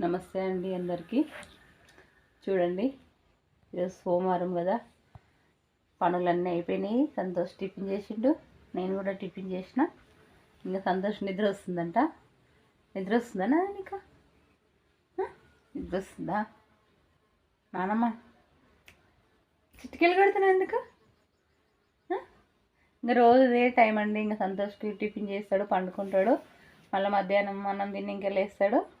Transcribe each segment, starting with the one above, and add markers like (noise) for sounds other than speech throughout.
నమస్తే అండి అందరికీ. చూడండి ఈరోజు సోమవారం కదా. పనులన్నీ అయిపోయినాయి. సంతోష్ టిఫిన్ చేసిండు. నేను కూడా టిఫిన్ చేసిన. ఇంకా సంతోష్ నిద్ర వస్తుందంట. నిద్ర వస్తుందా నీకు నిద్ర వస్తుందా? నానమ్మ చిటికెళ్ళి కడుతున్నా ఎందుకు? ఇంకా రోజు ఇదే టైం అండి. ఇంకా సంతోష్కి టిఫిన్ చేస్తాడు పండుకుంటాడు. మళ్ళీ మధ్యాహ్నం అన్నం తిని ఇంకా లేస్తాడు.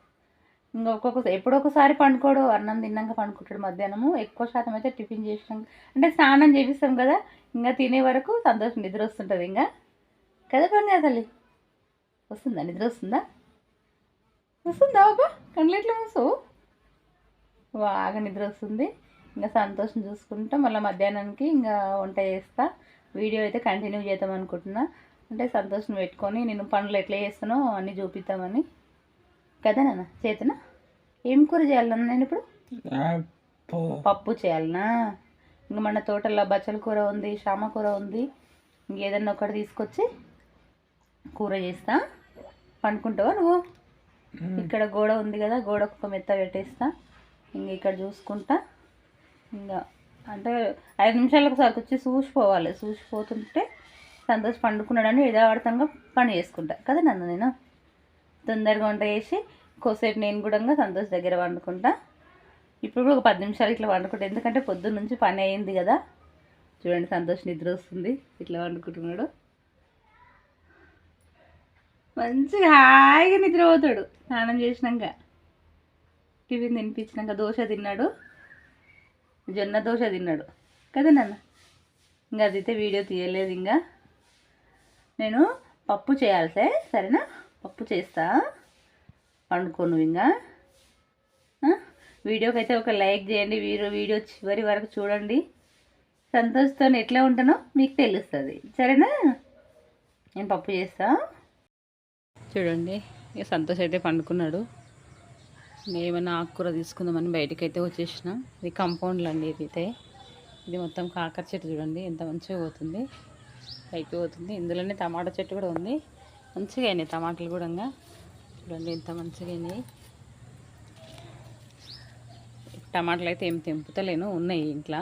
ఇంకా ఒక్కొక్క ఎప్పుడొకసారి పండుకోడు అన్నం తిన్నాక పండుకుంటాడు మధ్యాహ్నము. ఎక్కువ శాతం అయితే టిఫిన్ చేసినాం. అంటే స్నానం చేపిస్తాం కదా ఇంకా తినే వరకు సంతోషం నిద్ర వస్తుంటుంది ఇంకా. కదా పని కదా తల్లి? వస్తుందా? నిద్ర వస్తుందా? వస్తుందా బాబా కండ్లెట్లో మూసు బాగా నిద్ర వస్తుంది. ఇంకా సంతోషం చూసుకుంటా మళ్ళీ మధ్యాహ్నానికి ఇంకా వంట చేస్తా. వీడియో అయితే కంటిన్యూ చేద్దాం అనుకుంటున్నా. అంటే సంతోషం పెట్టుకొని నేను పనులు ఎట్లా చేస్తానో అన్నీ చూపిద్దామని. కదా నాన్న? చేతనా ఏం కూర చేయాలన్నా నేను ఇప్పుడు? పప్పు చేయాలనా? ఇంకా మన తోటలో బచ్చల కూర ఉంది శామ కూర ఉంది. ఇంకేదన్నా ఒకటి తీసుకొచ్చి కూర చేస్తా. పండుకుంటావా నువ్వు? ఇక్కడ గోడ ఉంది కదా గోడకు ఒక మెత్త పెట్టేస్తా. ఇంక ఇక్కడ చూసుకుంటా. ఇంకా అంటే ఐదు నిమిషాలకు ఒకసారి వచ్చి చూసిపోవాలి చూసిపోతుంటే సంతోష్ పండుకున్నాడని యథావర్తంగా పని చేసుకుంటా. కదా నన్ను నేను? తొందరగా వంట చేసి కోసేపు నేను కూడా సంతోష్ దగ్గర వండుకుంటా. ఇప్పుడు కూడా ఒక పది నిమిషాలు ఇట్లా వండుకుంటా. ఎందుకంటే పొద్దున్న నుంచి పని అయింది కదా. చూడండి సంతోష్ నిద్ర వస్తుంది. ఇట్లా వండుకుంటున్నాడు. మంచిగా హాయిగా నిద్రపోతాడు. స్నానం చేసినాక. టిఫిన్ తినిపించినాక దోశ తిన్నాడు. జొన్న దోశ తిన్నాడు. కదా నాన్న? ఇంకా అదైతే వీడియో తీయలేదు ఇంకా. నేను పప్పు చేయాల్సే సరేనా? పప్పు చేస్తా పండుకోను ఇంకా? వీడియోకి అయితే ఒక లైక్ చేయండి వీడియో వీడియో చివరి వరకు చూడండి. సంతోషంతో ఎట్లా ఉంటానో మీకు తెలుస్తుంది. సరేనా? నేను పప్పు చేస్తా. చూడండి ఇక సంతోష్ అయితే పండుకున్నాడు. ఏమైనా ఆకుకూర తీసుకుందామని బయటకు అయితే వచ్చేసిన. ఇది కంపౌండ్లు అండి ఇది అయితే ఇది మొత్తం కాకర చెట్టు చూడండి ఎంత మంచిగా పోతుంది. పైకి పోతుంది. ఇందులోనే టమాటా చెట్టు కూడా ఉంది. మంచిగా అయినాయి టమాటాలు కూడా ఇంకా. చూడండి ఎంత మంచిగా అయినాయి. టమాటాలు అయితే ఏం తెంపుతలేను ఉన్నాయి ఇంట్లో.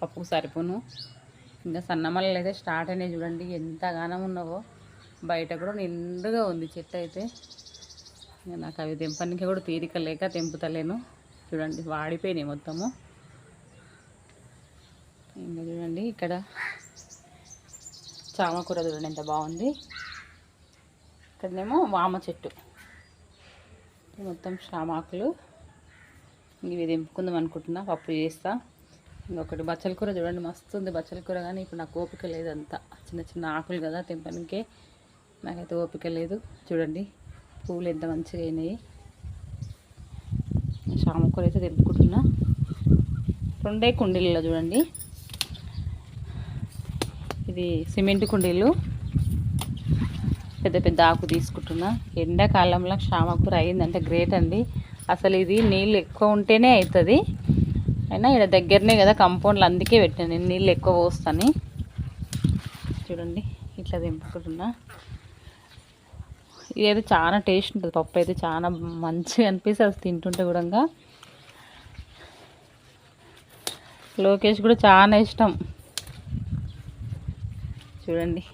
పప్పుకు సరిపోను. ఇంకా సన్నమల్లలు అయితే స్టార్ట్ అయినాయి చూడండి ఎంత గానం ఉన్నావో. బయట కూడా నిండుగా ఉంది చెట్టు అయితే. ఇంకా నాకు అవి తెంపడానికి కూడా తీరిక లేక తెంపుతలేను. చూడండి వాడిపోయినాయి మొత్తము. ఇంకా చూడండి ఇక్కడ చామకూర చూడండి ఎంత బాగుంది. ఇక్కడనేమో వామ చెట్టు. మొత్తం చామాకులు ఇవి తెంపుకుందాం అనుకుంటున్నా పప్పు చేస్తా. ఇంకొకటి బచ్చల కూర చూడండి మస్తు ఉంది బచ్చల కూర కానీ ఇప్పుడు నాకు ఓపిక లేదు అంతా చిన్న చిన్న ఆకులు కదా తెంపడానికే నాకైతే ఓపిక లేదు. చూడండి పువ్వులు ఎంత మంచిగా అయినాయి. చామకూర అయితే తెంపుకుంటున్నా. రెండే కుండీలలో చూడండి. ఇది సిమెంట్ కుండీలు. పెద్ద పెద్ద ఆకు తీసుకుంటున్నా. ఎండాకాలంలో క్షామకూర అయిందంటే గ్రేట్ అండి. అసలు ఇది నీళ్ళు ఎక్కువ ఉంటేనే అవుతుంది అయినా ఇక్కడ దగ్గరనే కదా కంపౌండ్లు అందుకే పెట్టాను నేను నీళ్ళు ఎక్కువ పోస్తాను. చూడండి ఇట్లా తెంపుకుంటున్నా. ఇదైతే చాలా టేస్ట్ ఉంటుంది. పప్పు అయితే చాలా మంచిగా అనిపిస్తుంది. అసలు తింటుంటే కూడా లోకేష్ కూడా చాలా ఇష్టం. చూడండి.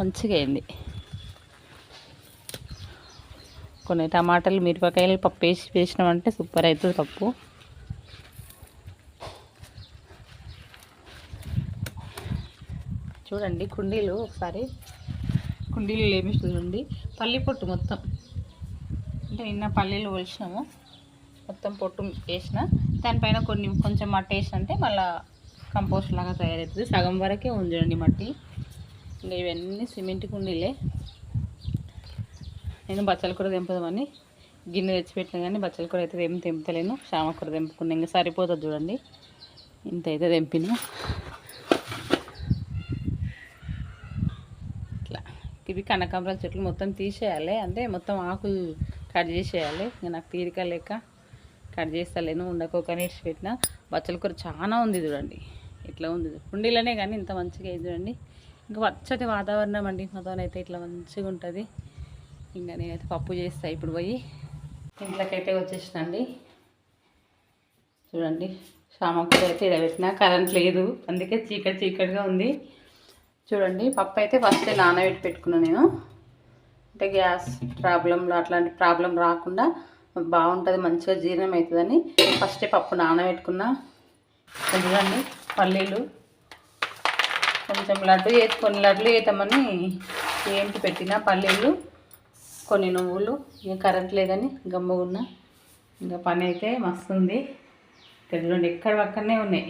మంచిగా అయింది. కొన్ని టమాటాలు మిరపకాయలు పప్పు వేసి వేసినామంటే సూపర్ అవుతుంది పప్పు. చూడండి కుండీలు ఒకసారి. కుండీలు ఏమి చూడండి. పల్లి పొట్టు మొత్తం. అంటే నిన్న పల్లీలు ఒలిచినాము మొత్తం పొట్టు వేసిన. దానిపైన కొన్ని కొంచెం మట్టి వేసినంటే మళ్ళీ కంపోస్ట్ లాగా తయారవుతుంది. సగం వరకే ఉంచండి మట్టి. ఇంకా ఇవన్నీ సిమెంట్ కుండీలే. నేను బచ్చల కూర తెంపుదామని గిన్నె తెచ్చిపెట్టిన కానీ బచ్చల కూర అయితే ఏం తెంపుతలేను. శామ కూర తెంపుకున్నా ఇంకా సరిపోతుంది చూడండి. ఇంత అయితే తెంపిన. ఇట్లా. ఇవి కనకాంబరాల చెట్లు మొత్తం తీసేయాలి. అంటే మొత్తం ఆకులు కట్ చేసేయాలి. ఇంకా నాకు తీరిక లేక కట్ చేస్తలేను. ఉండకోకని ఇచ్చి పెట్టిన బచ్చల కూర చాలా ఉంది చూడండి. ఇట్లా ఉంది? కుండీలోనే కానీ ఇంత మంచిగా అయింది చూడండి. ఇంకా పచ్చటి వాతావరణం అండి. మాతోనైతే ఇట్లా మంచిగా ఉంటుంది. ఇంకా నేనైతే పప్పు చేస్తా ఇప్పుడు పోయి. ఇంట్లోకైతే వచ్చేసినండి చూడండి సామకూర అయితే ఇక్కడ కరెంట్ లేదు. అందుకే చీకటి చీకటిగా ఉంది. చూడండి పప్పు అయితే ఫస్ట్ నానబెట్టి పెట్టుకున్నాను నేను. అంటే గ్యాస్ ప్రాబ్లంలో అట్లాంటి ప్రాబ్లం రాకుండా బాగుంటుంది మంచిగా జీర్ణం అవుతుందని ఫస్ట్ పప్పు నానబెట్టుకున్నా. చూడండి పల్లీలు. కొంచెం లడ్డు చేసి కొన్ని లడ్లు చేద్దామని ఏంటి పెట్టిన పల్లీలు కొన్ని నువ్వులు ఇంకా కరెంట్ లేదని గమ్మగున్నా. ఇంకా పని అయితే మస్తు ఉంది ఎక్కడ పక్కనే ఉన్నాయి.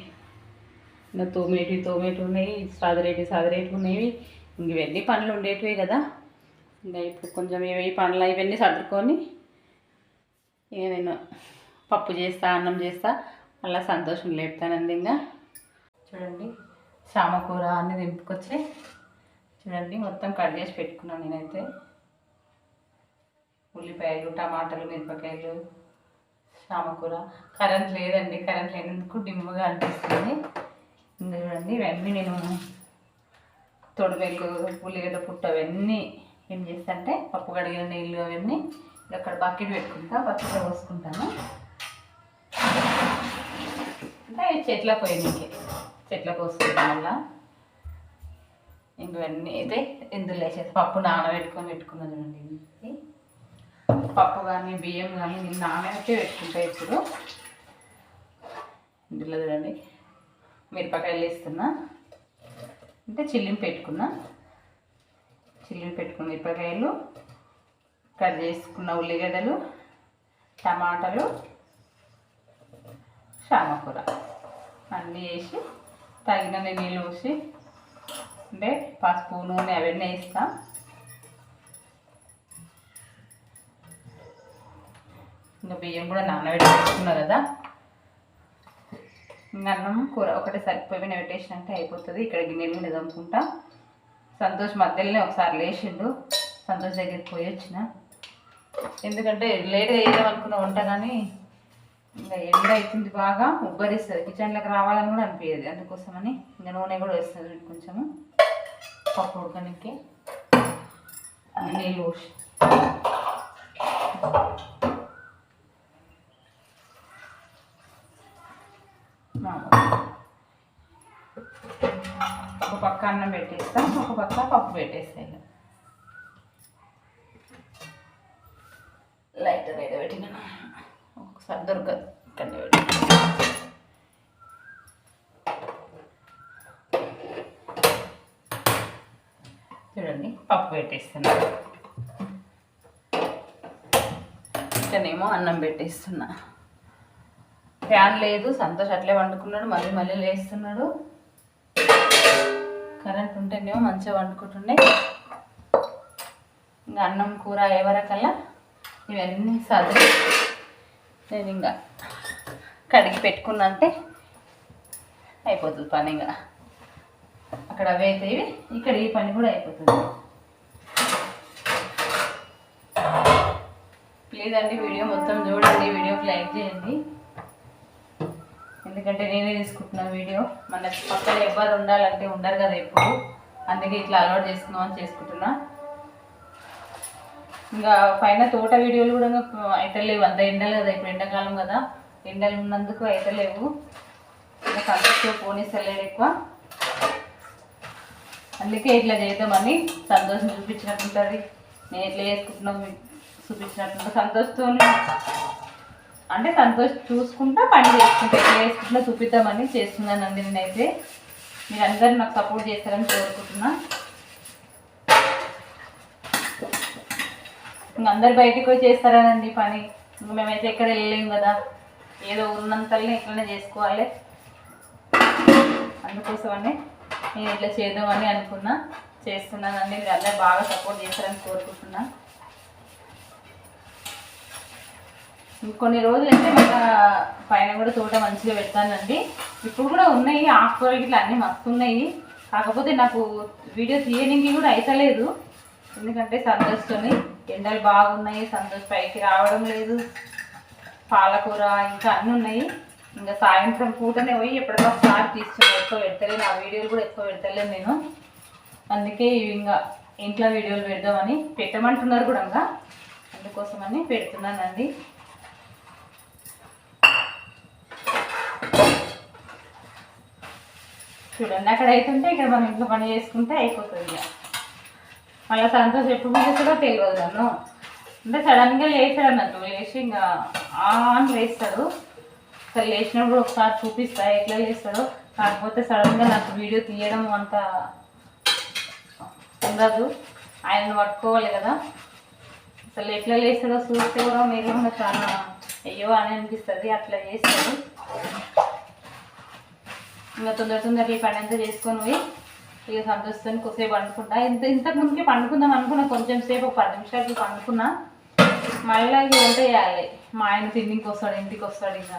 ఇంకా తోమేటివి తోమేటి ఉన్నాయి సాదరేటి సాదరేటి ఉన్నాయి ఇంక ఇవన్నీ పనులు ఉండేటివే కదా. ఇంకా ఇప్పుడు కొంచెం ఇవి పనులు ఇవన్నీ సర్దుకొని ఇక నేను పప్పు చేస్తా అన్నం చేస్తా. అలా సంతోషం లేపుతానండి ఇంకా. చూడండి. చామకూర అన్నీ దింపుకొచ్చి చూడండి మొత్తం కట్ చేసి పెట్టుకున్నాను నేనైతే. ఉల్లిపాయలు టమాటాలు మిరపకాయలు చామకూర కరెంట్ లేదండి కరెంట్ లేనందుకు డిమ్ముగా అనిపిస్తుంది. ఇంకా చూడండి ఇవన్నీ నేను తొడిమెల్లు ఉల్లిగడ్డ పుట్టు అవన్నీ ఏం చేస్తానంటే పప్పు కడిగిన నీళ్ళు అవన్నీ అక్కడ బకెట్ పెట్టుకుంటా బకెట్లో పోసుకుంటాను. అంటే చెట్ల పోయినాయి చెట్ల కోసుకుంటాం వల్ల ఇవన్నీ అయితే ఇందులో వేసేసి పప్పు నానబెట్టుకొని పెట్టుకున్నాను చూడండి పప్పు కానీ బియ్యం కానీ నేను నానబెట్టే పెట్టుకుంటా ఇప్పుడు. ఇందులో చూడండి మిరపకాయలు వేస్తున్నా. అంటే చిల్లింపు పెట్టుకున్నా. చిల్లింపు పెట్టుకున్న మిరపకాయలు కట్ చేసుకున్న ఉల్లిగడ్డలు టమాటాలు చామకూర అన్నీ వేసి తగినన్ని నీళ్ళు పోసి అంటే పసుపు నూనె అవన్నీ వేస్తాం. ఇంకా బియ్యం కూడా నానబెట్టి పెట్టుకున్నా కదా. ఇంకా అన్నం కూర ఒకటే సరిపోయి మీద పెట్టేసినంటే అయిపోతుంది. ఇక్కడ గిన్నెలు కూడా దమ్ముకుంటా సంతోష్ మధ్యలోనే ఒకసారి లేచిండు. సంతోష్ దగ్గరికి పోయి వచ్చిన. ఎందుకంటే లేట్గా వేయడం అనుకున్న వంట కానీ ఇంకా ఎండ అవుతుంది బాగా ఉబ్బరిస్తుంది కిచెన్లోకి రావాలని కూడా అనిపించదు అందుకోసమని ఇంకా నూనె కూడా వేస్తుంది కొంచెము. పప్పు ఉడకనికి. నీళ్ళు పోసి. ఒక పక్క అన్నం పెట్టేస్తాం ఒక పక్క పప్పు పెట్టేస్తాయి లైటర్ అయితే పెట్టిన. ఒకసారి దొరకదు ఇక్కడ పెట్టి చూడండి పప్పు పెట్టేస్తున్నా. ఇక్కడనేమో అన్నం పెట్టేస్తున్నా. ఫ్యాన్ లేదు సంతోష్ అట్లే వండుకున్నాడు మళ్ళీ మళ్ళీ లేస్తున్నాడు. కరెంట్ ఉంటేనేమో మంచిగా వండుకుంటుండే. ఇంకా అన్నం కూర ఎవరకల్లా? ఇవన్నీ సదిరి నేను ఇంకా కడిగి పెట్టుకున్నంటే అయిపోతుంది పని ఇంకా. అక్కడ అవి అయితే ఇక్కడ ఈ పని కూడా అయిపోతుంది. లేదండి వీడియో మొత్తం చూడండి వీడియోకి లైక్ చేయండి. ఎందుకంటే నేనే తీసుకుంటున్నా వీడియో. మన పక్కన ఎవ్వరు ఉండాలంటే ఉండరు కదా ఎప్పుడు. అందుకే ఇట్లా అలవాటు చేసుకుందాం అని చేసుకుంటున్నా. ఇంకా పైన తోట వీడియోలు కూడా అయితే లేవు అంత ఎండలు కదా ఇప్పుడు ఎండాకాలం కదా. ఎండలు ఉన్నందుకు అయితే లేవు ఇంకా సంతోషంగా పోనీస్తలేడు ఎక్కువ. అందుకే ఇట్లా చేద్దామని సంతోషం చూపించినట్టు ఉంటుంది. నేను ఎట్లా చేసుకుంటున్నాం చూపించినట్టు సంతోషంతో అంటే సంతోష్ చూసుకుంటా పని చేసుకుంటా చూపిద్దామని చేస్తున్నాను చూపిద్దామని చేస్తున్నానండి నేనైతే. మీరు నాకు సపోర్ట్ చేస్తారని కోరుకుంటున్నా. ఇంక అందరు బయటికి వచ్చేస్తారనండి చేస్తారనండి పని. ఇంక మేమైతే ఎక్కడ వెళ్ళలేము కదా. ఏదో ఉన్నంతల్ని ఎట్లనే చేసుకోవాలి. అందుకోసమని నేను ఇట్లా చేద్దామని అనుకున్నా. చేస్తున్నానండి. మీరు అందరు బాగా సపోర్ట్ చేస్తారని కోరుకుంటున్నా. కొన్ని రోజులు అయితే మళ్ళా పైన కూడా తోట మంచిగా పెడతానండి. ఇప్పుడు కూడా ఉన్నాయి ఆకుకూరలు ఇట్లా అన్నీ మస్తు ఉన్నాయి కాకపోతే నాకు వీడియో తీయడానికి కూడా అయితలేదు. ఎందుకంటే సంతోషతోని ఎండలు బాగున్నాయి సంతోష్ పైకి రావడం లేదు. పాలకూర ఇంకా అన్నీ ఉన్నాయి. ఇంకా సాయంత్రం పూటనే పోయి ఎప్పటికొకసారి ఒకసారి తీసుకుని ఎక్కువ పెడతలేను. ఆ వీడియోలు కూడా ఎక్కువ పెడతలేను నేను. అందుకే ఇంకా ఇంట్లో వీడియోలు పెడదామని పెట్టమంటున్నారు కూడా ఇంకా. అందుకోసమని పెడుతున్నానండి. చూడండి. అక్కడ అవుతుంటే ఇక్కడ మనం ఇంట్లో పని చేసుకుంటే అయిపోతుంది ఇక. మళ్ళీ సాయంత్రం చెప్పు కూడా తెలియదు నన్ను అంటే సడన్గా లేచాడు అన్నట్టు. లేచి ఇంకా ఆన్ లేస్తాడు. అసలు లేచినప్పుడు ఒకసారి చూపిస్తా ఎట్లా లేస్తాడో. కాకపోతే సడన్గా నాకు వీడియో తీయడం అంత ఉండదు. ఆయనను పట్టుకోవాలి కదా. అసలు ఎట్లా లేస్తాడో చూస్తే కూడా మీరు చాలా అయ్యో అని అనిపిస్తుంది. అట్లా చేస్తాడు. ఇంకా తొందర తొందర ఈ పని అంతా చేసుకొని పోయి ఇక సంతోషాన్ని కొద్దిసేపు పండుకుంటా. ఇంత ఇంతకు ముందుకే పండుకుందాం అనుకున్నా కొంచెం సేపు ఒక పది నిమిషాలకి పండుకున్నా. మళ్ళీ ఇక వంట చేయాలి. మా ఆయన తిండికి వస్తాడు ఇంటికి వస్తాడు ఇక.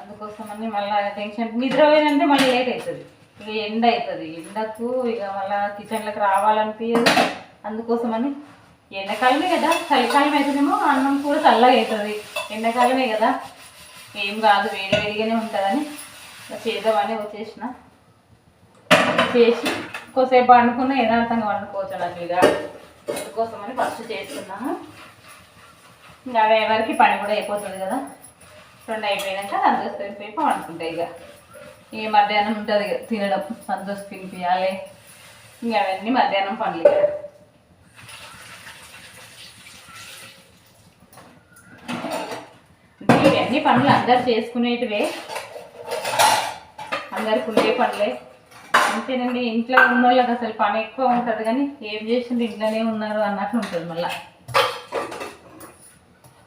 అందుకోసమని మళ్ళీ టెన్షన్. నిద్ర పోయినంటే మళ్ళీ లేట్ అవుతుంది ఇక ఎండ అవుతుంది ఎండకు ఇక మళ్ళీ కిచెన్లోకి రావాలనిపించదు అందుకోసమని ఎండాకాలమే కదా. చలికాలం అవుతుందేమో అన్నం కూడా చల్లగా అవుతుంది ఎండాకాలమే కదా. ఏం కాదు వేడి వేడిగానే ఉంటుందని. చేద్దామని వచ్చేసిన. చేసి కొద్దిసేపు వండుకున్న యథార్థంగా వండుకోవచ్చు నాకు ఇక. అందుకోసమని ఫస్ట్ చేస్తున్నాను ఇంకా అవి ఎవరికి పని కూడా అయిపోతుంది కదా. రెండు అయిపోయినాక సంతోషం తినిపోయి వండుకుంటాయి ఇక. ఈ మధ్యాహ్నం ఉంటుంది ఇక తినడం. సంతోషం తినిపించాలి ఇంకా అవన్నీ మధ్యాహ్నం పనులు ఇక ఇవన్నీ పనులు అందరు చేసుకునేటివే. అందరికి ఉండే పనులే. అంతేనండి ఇంట్లో ఉన్న వాళ్ళకి అసలు పని ఎక్కువ ఉంటుంది కానీ ఏం చేసింది ఇంట్లోనే ఉన్నారు అన్నట్లు ఉంటుంది మళ్ళీ.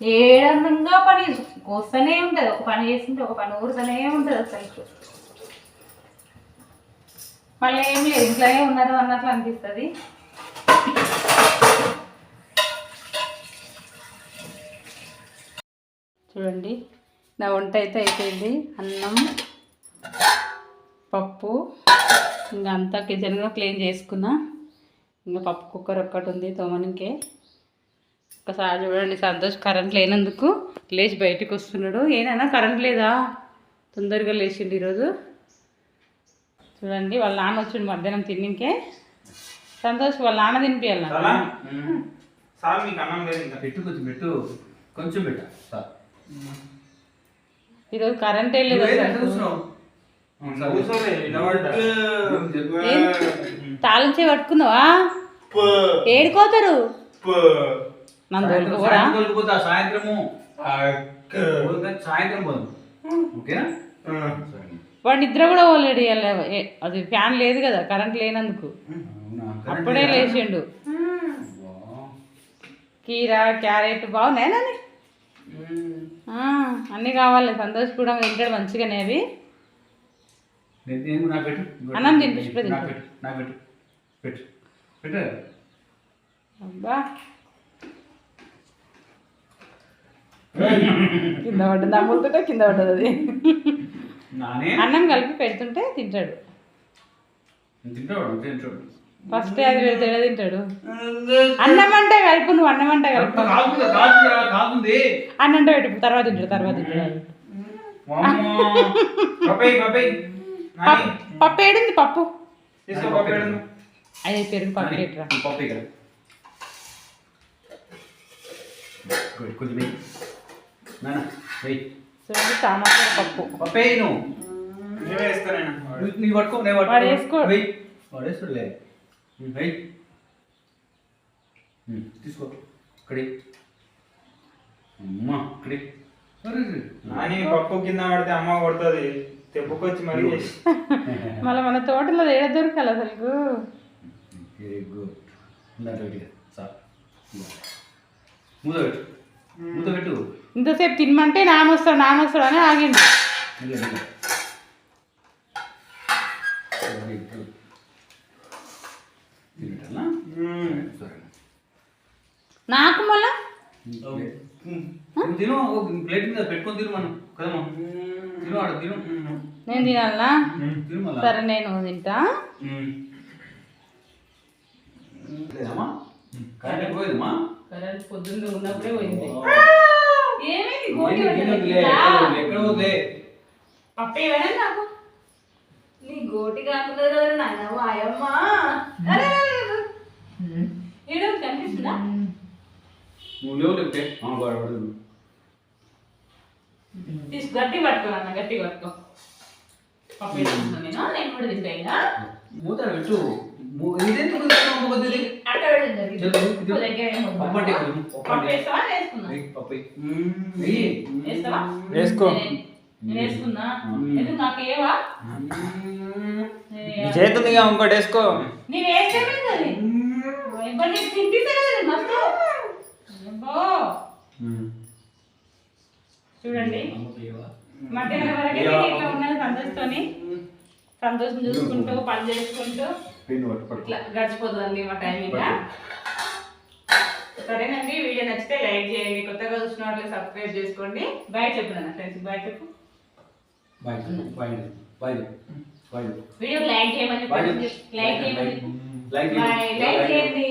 ఏడందంగా పని వస్తూనే ఉంటుంది. ఒక పని చేస్తుంటే ఒక పని ఊరుతూనే ఉంటుంది అసలు. మళ్ళీ ఏం లేదు ఇంట్లోనే ఉన్నారు అన్నట్లు అనిపిస్తుంది. చూడండి నా వంట అయితే అయిపోయింది. అన్నం పప్పు. ఇంకా అంతా కిచెన్ కూడా క్లీన్ చేసుకున్నా. ఇంకా పప్పు కుక్కర్ ఒక్కటి ఉంది తోమనికే. ఒకసారి చూడండి సంతోష్ కరెంట్ లేనందుకు లేచి బయటికి వస్తున్నాడు. ఏనైనా కరెంట్ లేదా? తొందరగా లేచిండు ఈరోజు. చూడండి వాళ్ళ నాన్న వచ్చిండు మధ్యాహ్నం తిన్నికే. సంతోష్ వాళ్ళ నాన్న తినిపించాలి నాకు. చాలా సార్ మీకు అన్నం లేదు. ఇంకా పెట్టు కొంచెం పెట్టు. కొంచెం పెట్ట. సార్ ఈరోజు కరెంట్ వెళ్ళలేదు తాళంచే పట్టుకున్నావా ఏడుకోతారు నన్ను సాయంత్రము. సాయంత్రం పోదు. ఓకేనా. వాడు నిద్ర కూడా పోలేడు అది ఫ్యాన్ లేదు కదా కరెంట్ లేనందుకు? అప్పుడే? లేచిండు. కీరా క్యారెట్ బాగున్నాయి అన్నీ కావాలి. సంతోష్ కూడా తింటాడు మంచిగానే అవి. నేను- నాకు పెట్టు. అన్నం తినిపించు. పెట్టు పెట్టు. పెట్టు. పెట్టు. అబ్బా. కింద పడ్డది. అమ్ముతుంటే కింద పడ్డది అది. అన్నం కలిపి పెడుతుంటే తింటాడు. తింటాడు తింటాడు. ఫస్ట్ అది పెడితే తింటాడు? అన్నం అంటే కలుపు నువ్వు అన్నం అంటే కలుపు. అన్నం అంటే పెట్టు తర్వాత తింటాడు తర్వాత తింటాడు. పప్పు పప్పు? ఏడింది. పప్పు. అది పెరుగు పప్పు ఇక్కడ చూడండి టమాటా నువ్వు. నువ్వు- పట్టుకో నేను పట్టుకో. ఉమ్, తీసుకో. ఇక్కడి. అమ్మా ఇక్కడి. నాని పప్పు కింద పడితే అమ్మ కొడుతుంది. తెప్పుకొచ్చి మరీ (laughs) మళ్ళీ మన తోటలో ఏడ దొరకాలి అసలు ఇంతసేపు తినమంటే నాన్న వస్తాడు అని. సరే. నాకు మళ్ళా? తిను ఒక ప్లేట్ మీద పెట్టుకొని తిను మనం. కదమ్మా. తిను ఆడ తిను. నేను తినాలనా తిను మళ్ళా. సరే నేను తింటా. కరెంట్ పోయేదమ్మా. కరెంట్ పొద్దున్న ఉన్నప్పుడే పోయింది. ఏమైంది? ఏంటి, ఏంటి, ఎక్కడ ఎక్కడ పోతే పప్పు ఏమైనా నాకు. నీ గోటి కాకుండా అరే, కనిపిస్తుందా? నువ్వు లేవు లేకపోతే వాడు. తీసు గట్టి పట్టుకో అన్న గట్టి పట్టుకో. నేను? కూడా తింటా మూత పెట్టు. ఇదెందుకు తీసుకున్నావు? అక్కడ వేసుకో. చేతుందిగా ఇంకోటి వేసుకో. నేను అది ఇప్పుడు నీకు తింటే కదా మస్తు అబ్బో. చూడండి. మధ్యాహ్నం వరకు ఇట్లా ఉన్నది సంతోషతోని. సంతోషం చూసుకుంటూ పని చేసుకుంటూ. ఇట్లా గడిచిపోతుందండి మా టైం ఇంకా సరేనండి వీడియో నచ్చితే లైక్ చేయండి కొత్తగా చూసిన వాళ్ళు సబ్స్క్రైబ్ చేసుకోండి. బాయ్ చెప్పు ఫ్రెండ్స్ బాయ్ చెప్పు. వీడియో లైక్ చేయమని లైక్ చేయమని. లైక్ చేయండి.